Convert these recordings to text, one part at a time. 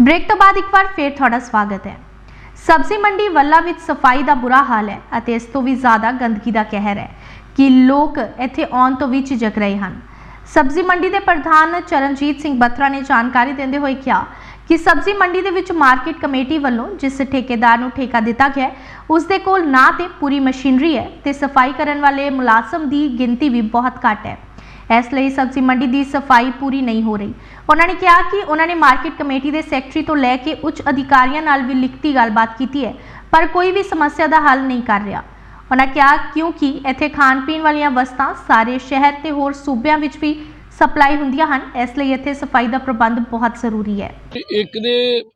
Break ਤੋਂ ਬਾਅਦ ਇੱਕ ਵਾਰ ਫੇਰ ਤੁਹਾਡਾ ਸਵਾਗਤ ਹੈ। ਸਬਜ਼ੀ ਮੰਡੀ ਵੱਲਾ ਵਿੱਚ ਸਫ਼ਾਈ ਦਾ ਬੁਰਾ ਹਾਲ ਹੈ ਅਤੇ ਇਸ ਤੋਂ ਵੀ ਜ਼ਿਆਦਾ ਗੰਦਗੀ ਦਾ ਕਹਿਰ ਹੈ ਕਿ ਲੋਕ ਇੱਥੇ ਆਉਣ ਤੋਂ ਵੀ ਝਿਜਕ ਰਹੇ ਹਨ। ਸਬਜ਼ੀ ਮੰਡੀ ਦੇ ਪ੍ਰਧਾਨ ਚਰਨਜੀਤ ਸਿੰਘ ਬਤਰਾ ਨੇ ਜਾਣਕਾਰੀ ਦਿੰਦੇ ਹੋਏ ਕਿਹਾ ਕਿ ਸਬਜ਼ੀ ਮੰਡੀ ਦੇ ਵਿੱਚ ਮਾਰਕੀਟ ਕਮੇਟੀ ਵੱਲੋਂ ਜਿਸ ਠੇਕੇਦਾਰ ਨੂੰ ਠੇਕਾ ਦਿੱਤਾ ਗਿਆ ਉਸ ਦੇ ਕੋਲ ਨਾ ਤੇ ਪੂਰੀ ਮਸ਼ੀਨਰੀ ਹੈ ਤੇ ਸਫ਼ਾਈ ਕਰਨ ਵਾਲੇ ਮੁਲਾਜ਼ਮ ਦੀ ਗਿਣਤੀ ਵੀ ਬਹੁਤ ਘੱਟ ਹੈ। ਇਸ ਲਈ ਸਬਜ਼ੀ ਮੰਡੀ ਦੀ ਸਫ਼ਾਈ ਪੂਰੀ ਨਹੀਂ ਹੋ ਰਹੀ। ਉਹਨਾਂ ਨੇ ਕਿਹਾ ਕਿ ਉਹਨਾਂ ਨੇ ਮਾਰਕੀਟ ਕਮੇਟੀ ਦੇ ਸੈਕਟਰੀ ਤੋਂ ਲੈ ਕੇ ਉੱਚ ਅਧਿਕਾਰੀਆਂ ਨਾਲ ਵੀ ਲਿਖਤੀ ਗੱਲਬਾਤ ਕੀਤੀ ਹੈ, ਪਰ ਕੋਈ ਵੀ ਸਮੱਸਿਆ ਦਾ ਹੱਲ ਨਹੀਂ ਕਰ ਰਿਹਾ। ਉਹਨਾਂ ਕਿਹਾ, ਕਿਉਂਕਿ ਇੱਥੇ ਖਾਣ ਪੀਣ ਵਾਲੀਆਂ ਵਸਤਾਂ ਸਾਰੇ ਸ਼ਹਿਰ ਤੇ ਹੋਰ ਸੂਬਿਆਂ ਵਿੱਚ ਵੀ ਸਪਲਾਈ ਹੁੰਦੀਆਂ ਹਨ, ਇਸ ਲਈ ਇੱਥੇ ਸਫ਼ਾਈ ਦਾ ਪ੍ਰਬੰਧ ਬਹੁਤ ਜ਼ਰੂਰੀ ਹੈ। ਇੱਕ ਦੇ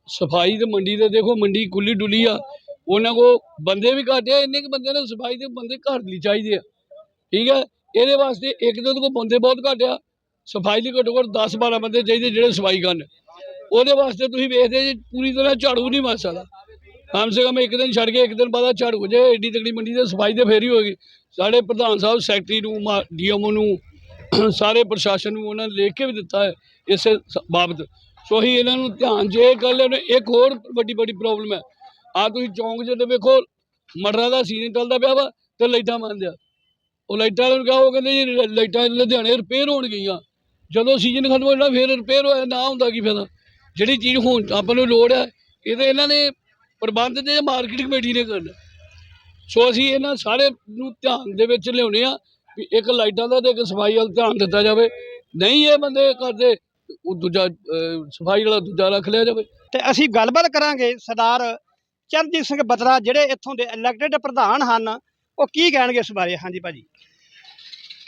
ਸਫ਼ਾਈ ਤੇ ਮੰਡੀ ਦੇ ਦੇਖੋ, ਮੰਡੀ ਖੁੱਲੀ ਡੁੱਲੀ ਆ। ਉਹਨਾਂ ਕੋ ਬੰਦੇ ਵੀ ਘੱਟ ਆ, ਇੰਨੇ ਕੁ ਬੰਦੇ ਨੇ ਸਫ਼ਾਈ ਦੇ ਬੰਦੇ ਘਰ ਲਈ ਚਾਹੀਦੇ ਆ। ਠੀਕ ਹੈ? ਇਹਦੇ ਵਾਸਤੇ ਇੱਕ ਦੇ ਕੋ ਬੰਦੇ ਬਹੁਤ ਘੱਟ ਆ, ਸਫ਼ਾਈ ਲਈ ਘੱਟੋ ਘੱਟ 10 12 ਬੰਦੇ ਚਾਹੀਦੇ ਜਿਹੜੇ ਸਫ਼ਾਈ ਕਰਨ। ਉਹਦੇ ਵਾਸਤੇ ਤੁਸੀਂ ਵੇਖਦੇ ਜੀ ਪੂਰੀ ਤਰ੍ਹਾਂ ਝਾੜੂ ਨਹੀਂ ਮਾਰ ਸਕਦਾ। ਕਮ ਸੇ ਕਮ ਇੱਕ ਦਿਨ ਛੱਡ ਕੇ ਇੱਕ ਦਿਨ ਬਾਅਦ ਝਾੜੂ ਹੋ ਜਾਏ ਏਡੀ ਤਕੜੀ ਮੰਡੀ ਦੇ ਸਫ਼ਾਈ ਤੇ ਫੇਰ ਹੀ ਹੋਏਗੀ। ਸਾਡੇ ਪ੍ਰਧਾਨ ਸਾਹਿਬ, ਸੈਕਟਰੀ ਨੂੰ ਡੀਐਮਓ ਨੂੰ, ਸਾਰੇ ਪ੍ਰਸ਼ਾਸਨ ਨੂੰ ਉਹਨਾਂ ਨੇ ਲਿਖ ਕੇ ਵੀ ਦਿੱਤਾ ਹੈ ਇਸੇ ਸ- ਬਾਬਤ। ਸੋ ਅਸੀਂ ਇਹਨਾਂ ਨੂੰ ਧਿਆਨ ਜੇ ਇਹ ਗੱਲ ਨੇ ਇੱਕ ਹੋਰ ਵੱਡੀ ਵੱਡੀ ਪ੍ਰੋਬਲਮ ਹੈ। ਆ ਤੁਸੀਂ ਚੌਂਕ ਜਦੋਂ ਵੇਖੋ, ਮਟਰਾਂ ਦਾ ਸੀਜ਼ਨ ਚੱਲਦਾ ਪਿਆ ਵਾ ਤੇ ਲਾਈਟਾਂ ਬੰਦ ਆ। ਉਹ ਲਾਈਟਾਂ ਵਾਲੇ ਨੂੰ ਕਿਹਾ, ਉਹ ਕਹਿੰਦੇ ਜੀ ਲਾਈਟਾਂ ਲੁਧਿਆਣੇ ਰਿਪੇਅਰ ਹੋਣ ਗਈਆਂ। ਜਦੋਂ ਸੀਜ਼ਨ ਖਤਮ ਹੋ ਜਾਣਾ ਫਿਰ ਰਿਪੇਅਰ ਹੋਇਆ, ਨਾ ਹੁੰਦਾ ਕੀ ਫਾਇਦਾ। ਜਿਹੜੀ ਚੀਜ਼ ਹੁਣ ਆਪਾਂ ਨੂੰ ਲੋੜ ਹੈ, ਇਹ ਤੇ ਇਹਨਾਂ ਨੇ ਪ੍ਰਬੰਧ ਤੇ ਮਾਰਕੀਟ ਕਮੇਟੀ ਨੇ ਕਰਨਾ। ਸੋ ਅਸੀਂ ਇਹਨਾਂ ਸਾਰੇ ਨੂੰ ਧਿਆਨ ਦੇ ਵਿੱਚ ਲਿਆਉਣੇ ਆ ਵੀ ਇੱਕ ਲਾਈਟਾਂ ਦਾ ਤੇ ਇੱਕ ਸਫ਼ਾਈ ਵੱਲ ਧਿਆਨ ਦਿੱਤਾ ਜਾਵੇ। ਨਹੀਂ ਇਹ ਬੰਦੇ ਕਰਦੇ, ਉਹ ਦੂਜਾ ਸਫ਼ਾਈ ਵਾਲਾ ਦੂਜਾ ਰੱਖ ਲਿਆ ਜਾਵੇ। ਤੇ ਅਸੀਂ ਗੱਲਬਾਤ ਕਰਾਂਗੇ ਸਰਦਾਰ ਚਰਨਜੀਤ ਸਿੰਘ ਬਤਰਾ ਜਿਹੜੇ ਇੱਥੋਂ ਦੇ ਇਲੈਕਟਿਡ ਪ੍ਰਧਾਨ ਹਨ। ਉਹ ਕੀ ਕਹਿਣਗੇ ਇਸ ਬਾਰੇ? ਹਾਂਜੀ ਭਾਜੀ।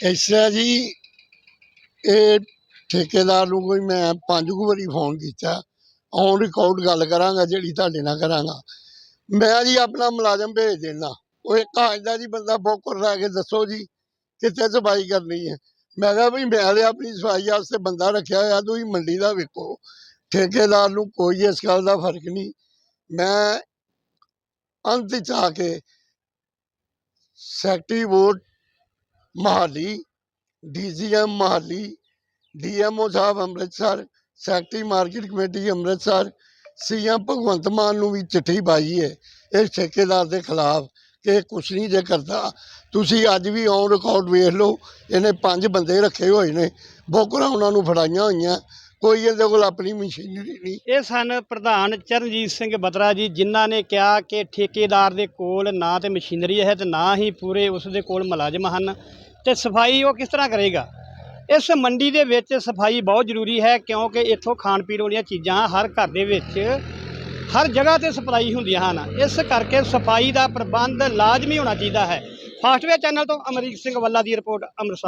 ਇਸ ਜੀ, ਇਹ ਠੇਕੇਦਾਰ ਨੂੰ ਕੋਈ ਮੈਂ ਪੰਜ ਕੁ ਵਾਰੀ ਫੋਨ ਕੀਤਾ। ਔਨ ਰਿਕਾਰਡ ਗੱਲ ਕਰਾਂਗਾ, ਜਿਹੜੀ ਤੁਹਾਡੇ ਨਾਲ ਕਰਾਂਗਾ। ਮੈਂ ਜੀ ਆਪਣਾ ਮੁਲਾਜ਼ਮ ਭੇਜ ਦੇਣਾ ਉਹ ਇੱਕ ਆਂਦਾ ਜੀ ਬੰਦਾ ਬੋਕਰ ਲਾ ਕੇ ਦੱਸੋ ਜੀ, ਕਿੱਥੇ ਸਫ਼ਾਈ ਕਰਨੀ ਹੈ। ਮੈਂ ਕਿਹਾ ਵੀ ਮੈਂ ਤੇ ਆਪਣੀ ਸਫ਼ਾਈ ਵਾਸਤੇ ਬੰਦਾ ਰੱਖਿਆ ਹੋਇਆ, ਤੁਸੀਂ ਮੰਡੀ ਦਾ ਵੇਖੋ। ਠੇਕੇਦਾਰ ਨੂੰ ਕੋਈ ਇਸ ਗੱਲ ਦਾ ਫ਼ਰਕ ਨਹੀਂ। ਮੈਂ ਅੰਤ ਚ ਆ ਕੇ secretary vote Mohali, DGM Mohali, DMO Sahib Amritsar, secretary market committee Amritsar, CM Bhagwant Mann ਨੂੰ ਵੀ ਚਿੱਠੀ ਪਾਈ ਹੈ ਇਸ ਠੇਕੇਦਾਰ ਦੇ ਖਿਲਾਫ ਕਿ ਇਹ ਕੁਛ ਨਹੀਂ ਜੇ ਕਰਦਾ। ਤੁਸੀਂ ਅੱਜ ਵੀ ਔਨ ਰਿਕਾਰਡ ਵੇਖ ਲਓ, ਇਹਨੇ ਪੰਜ ਬੰਦੇ ਰੱਖੇ ਹੋਏ ਨੇ, ਬੋਕਰਾਂ ਉਹਨਾਂ ਨੂੰ ਫੜਾਈਆਂ ਹੋਈਆਂ। ਕੋਈ ਇਹਦੇ ਕੋਲ ਆਪਣੀ ਮਸ਼ੀਨਰੀ ਨਹੀਂ। ਇਹ ਸਨ ਪ੍ਰਧਾਨ ਚਰਨਜੀਤ ਸਿੰਘ ਬਤਰਾ ਜੀ, ਜਿਨ੍ਹਾਂ ਨੇ ਕਿਹਾ ਕਿ ਠੇਕੇਦਾਰ ਦੇ ਕੋਲ ਨਾ ਤੇ ਮਸ਼ੀਨਰੀ ਹੈ ਤੇ ਨਾ ਹੀ ਪੂਰੇ ਉਸ ਦੇ ਕੋਲ ਮੁਲਾਜ਼ਮ ਹਨ। ਤੇ ਸਫ਼ਾਈ ਉਹ ਕਿਸ ਤਰ੍ਹਾਂ ਕਰੇਗਾ? ਇਸ ਮੰਡੀ ਦੇ ਵਿੱਚ ਸਫ਼ਾਈ ਬਹੁਤ ਜ਼ਰੂਰੀ ਹੈ, ਕਿਉਂਕਿ ਇੱਥੋਂ ਖਾਣ ਪੀਣ ਵਾਲੀਆਂ ਚੀਜ਼ਾਂ ਹਰ ਘਰ ਦੇ ਵਿੱਚ ਹਰ ਜਗ੍ਹਾ ਤੇ ਸਪਲਾਈ ਹੁੰਦੀਆਂ ਹਨ। ਇਸ ਕਰਕੇ ਸਫ਼ਾਈ ਦਾ ਪ੍ਰਬੰਧ ਲਾਜ਼ਮੀ ਹੋਣਾ ਚਾਹੀਦਾ ਹੈ। ਫਾਸਟਵੇਅਰ ਚੈਨਲ ਤੋਂ ਅਮਰੀਕ ਸਿੰਘ ਵੱਲਾ ਦੀ ਰਿਪੋਰਟ, ਅੰਮ੍ਰਿਤਸਰ।